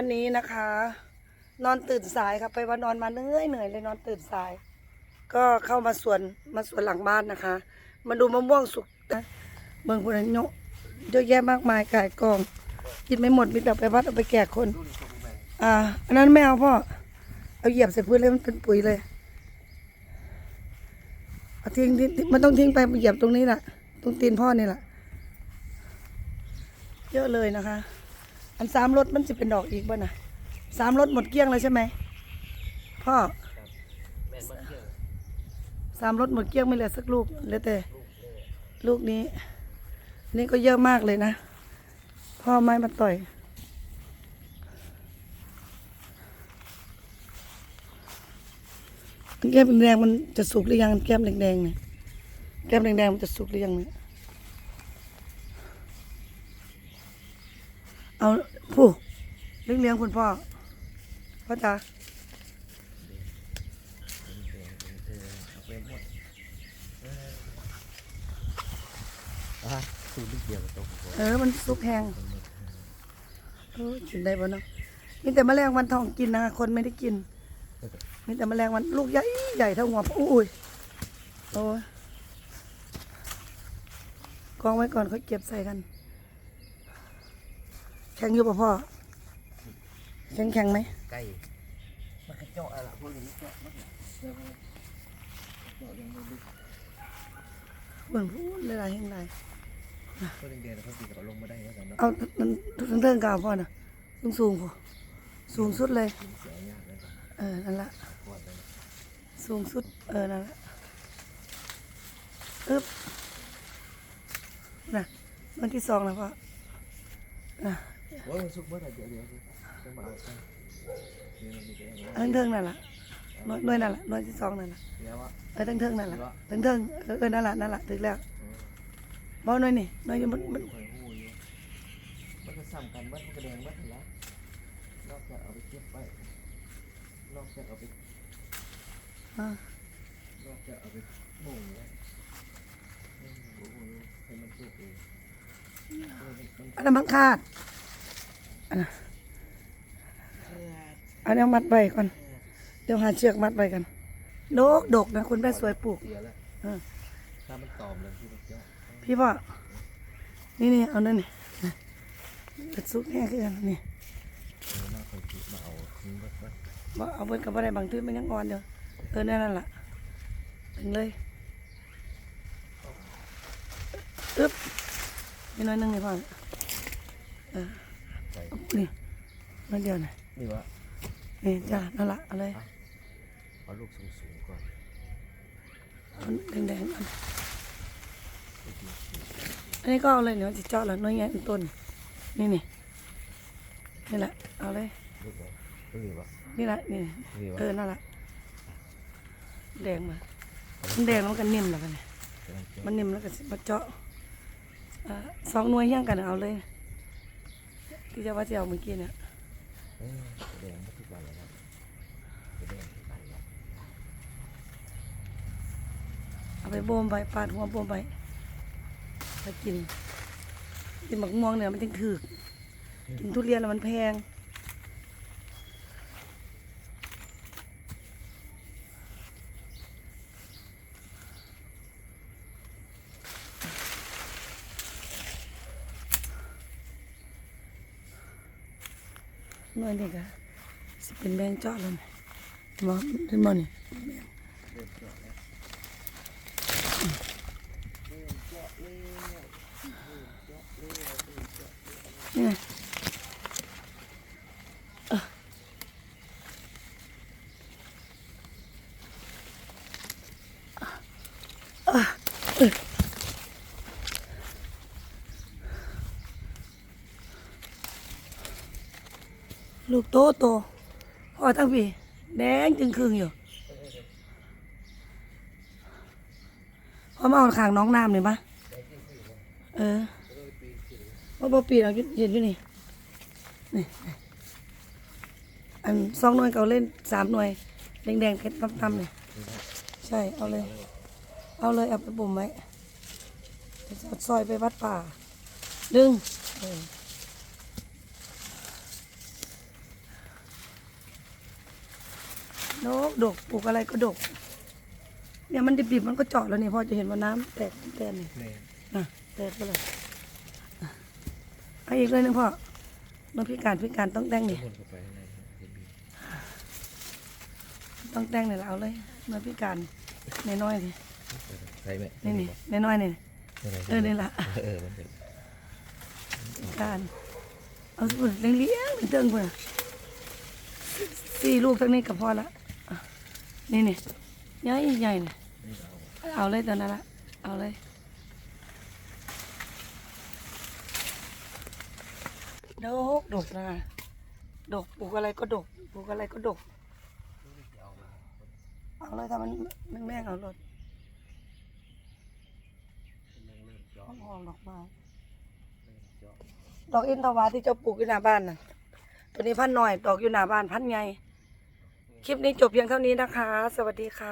วันนี้นะคะ นอนตื่นสายครับไปวันนอนมาเหนื่อยเหนื่อยเลยนอนตื่นสาย ก็เข้ามาสวนมาสวนหลังบ้านนะคะ มาดูมะม่วงสุกนะเมืองพุนโยเยอะแยะมากมายกายกองกินไม่หมดมีแต่ไปวัดเอาไปแจกคน อ่า อันนั้นไม่เอาพ่อ เอาเหยียบใส่พื้นเลยมันเป็นปุ๋ยเลยเอาทิ้งทิ้งทิ้งมันต้องทิ้งไปเหยียบตรงนี้แหละตรงตีนพ่อนี่แหละเยอะเลยนะคะ อันสามรถมันจะเป็นดอกอีกบ้านะสามรถหมดเกลี้ยงเลยใช่ไหมพ่อแม่นมันเยอะสามรถหมดเกลี้ยงไม่เหลือสักลูกเหลือแต่ลูกนี้นนี่ก็เยอะมากเลยนะ พ่อไม้มาต่อย แก้มแดงๆมันจะสุกหรือยังแก้มแดงๆเนี่ยแก้มแดงๆมันจะสุกหรือยังเนี่ย เอาผู้เลี้ยงเลี้ยงคุณพ่อพ่อจ๋าอะสูนิดเดียวก็ตกหัวเออ มันสุกแห้งเออกินได้บ่เนาะมีแต่แมลงวันทองกินนะคะคนไม่ได้กิน มีแต่แมลงวันลูกใหญ่ใหญ่เท่าหัวอุ้ยโอ้ยกองไว้ก่อนเขาเก็บใส่กัน แข็งอยู่ป่ะพ่อแข็งแข็งไหมใกล้มันกระเจาะอะไรพวกนี้เจาะมันเหมือนพูดหลายๆแห่งหลายพวกแดงๆเขาตีกับลงมาได้แล้วกันเนาะเอามันทั้งเทิงกาวพ่อนะสูงสูงพ่อสูงสุดเลยเออนั่นละปวดเลยสูงสุดเออนั่นละอึ๊บน่ะวันที่สองแล้วพ่ออะ โอ้ยมันสุกเมื่อไหร่เดี๋ยวเดี๋ยวจะมาเอาไปเดี๋ยวมันมีแดงอันทั้งเทิงนั่นละหน่วยหน่วยนั่นละหน่วยที่สองนั่นละเดี๋ยวอะเออทั้งเทิงนั่นละทั้งเทิงเออเออนั่นละนั่นละถึงแล้วบ่หน่วยนี่หน่วยอยู่มันมันคอยหูอยู่มันก็ซ้ำกันมันก็แดงมันแล้วนอกจากเอาไปเก็บไปนอกจากเอาไปอ่านอกจากเอาไปบ่งไว้โอ้โหให้มันสุกเองมันอันนั้นมันขาด อนนั้นอันนี้มัดไว้ก่อน เดี๋ยวหาเชือกมัดไว้กัน โดกโดกนะคุณแม่สวยปลูกถ้ามันตอมเลยที่มันเจาะพี่พ่อนี่นี่เอาเนั่นนี่กระซุกแห้งขึ้นนี่มาเอาเบิดกับบ่ได้บางทื่อมันยังอ่อนเด้อเออนั่นนั่นล่ะถึงเลยอึ๊บนี่น้อยนึงนี่พ่อเออใส่เอานี่น้อยเดียวน่ะนี่วะนี่จ้านั่นล่ะเอาเลยเอาลูกสูงๆก่อนเอาแดงๆอันอันนี้ก็เอาเลยเดี๋ยวจะเจาะแล้วน้อยใหญ่เป็นต้น นี่นี่นี่แหละเอาเลยลูกเหรอนี่วะนี่แหละนี่นี่วะเออนั่นแหละแดงมามันแดงแล้วมันก็นิ่มแล้วกันเนี่ยกำลังเจาะมันนิ่มแล้วก็สิมาเจาะอ่าสองหน่วยเฮี้ยงกันเอาเลย ที่จะว่าจะเอาเมื่อกี้เนี่ยเออแดงมาทุกวันแล้วนะแดงทุกวันแล้วเอาไปโบมไปปาดหัวโบมไปไปกิน กินหมักม่วงเนี่ยมันจึงถือกกินทุเรียนแล้วมันแพง หน่วยนี่ก็สิเป็นแบงเจาะแล้วนี่มองเห็นบ่นี่นี่เออเออเออ ลูกโตโตพอทั้งปีแดงจึงครึ่งอยู่พอมาเอาขางน้องน้ำเลยปะเออว่าบ่ปีเอาอยู่เห็นอยู่นี่นี่อันสองหน่วยเก่าเล่นสามหน่วย แดงๆเผ็ดตำๆเลยใช่เอาเลย เอาเลยเอาไปบ่มไว้จะซอยไปวัดป่า ดึงเออ ดกดกปลูกอะไรก็ดก เนี่ยมันดิบๆมันก็เจาะแล้วนี่พ่อจะเห็นว่าน้ำแตกแตนนี่แม่นะแตกไปเลยอะเอาอีกเลยหนึงพ่อมันพิการพิการต้องแต่งนี่วนเข้าไปข้างในเห็นบีต้องแต่งนี่แหละเอาเลยมันพิการน้อยๆนี่ใส่ไหมนี่นี่น้อยๆนี่เออนี่ละเออมันเป็นพิการเอาสุดเลี้ยงเลี้ยงเติงเพื่อนสี่ลูกทั้งนี้กับพ่อละ นี่นี่ใหญ่ใหญ่นี่เอาเลยตอนนั้นละ เอาเลย ดกดกนะดกปลูกอะไรก็ดกปลูกอะไรก็ดก เอาเลยถ้ามันมันแม่งเอารถหอมหอมดอกไม้ ดอกอินทวาที่เจ้าปลูกอยู่หน้าบ้านน่ะ ตัวนี้พันหน่อย ดอกอยู่หน้าบ้านพันใหญ่ คลิปนี้จบเพียงเท่านี้นะคะ สวัสดีค่ะ